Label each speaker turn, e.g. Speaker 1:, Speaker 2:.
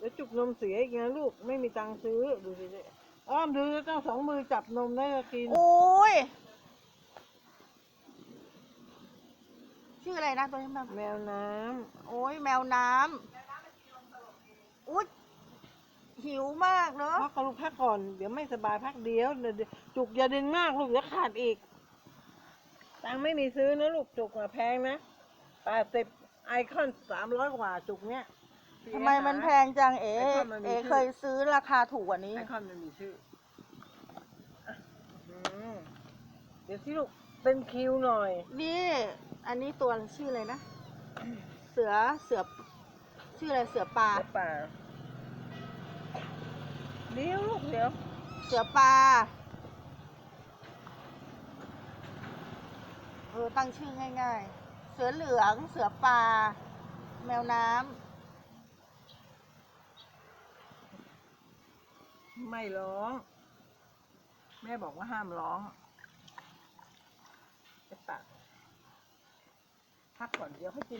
Speaker 1: เดี๋ยวจุกนมเสียอีกนะลูกไม่มีตังค์ซื้อดูสิอ้อมดูจะต้องสองมือจับนมได้ก็กิน
Speaker 2: โอ้ยชื่ออะไรนะตัวนี้แมว
Speaker 1: แมวน้
Speaker 2: โอ้ยแมวน้ำอุ้ยหิวมากเนำอะ
Speaker 1: พักก่อนลูกพักก่อนเดี๋ยวไม่สบายพักเดียวเดี๋ยวจุกอย่าดึงมากลูกเดี๋ยวขาดอีก ตังค์ไม่มีซื้อนะลูกจุกอะแพงนะแปดสิบไอคอนสามร้อยกว่าจุกเนี้ย
Speaker 2: ทำไมมันแพงจังเอ๋
Speaker 1: ไอคอนมันมี
Speaker 2: เอ๋
Speaker 1: ชื่อ
Speaker 2: เคยซื้อราคาถูกกว่านี้
Speaker 1: ไอคอนมันมีชื่ออะอืมเดี๋ยวที่ลูกเป็นคิวหน่อย
Speaker 2: นี่ อันนี้ตัวชื่ออะไรนะ เสือเสือชื่ออะไรเสือปลา
Speaker 1: เดี๋ยวป่าเดี๋ยวลูกเดี๋ยว
Speaker 2: เสือปลาเออตั้งชื่อง่ายๆ เสือเหลือง เสือปลา แมวน้
Speaker 1: ไม่ร้อง แม่บอกว่าห้ามร้องไอ้ปากพักก่อนเดี๋ยวให้กิน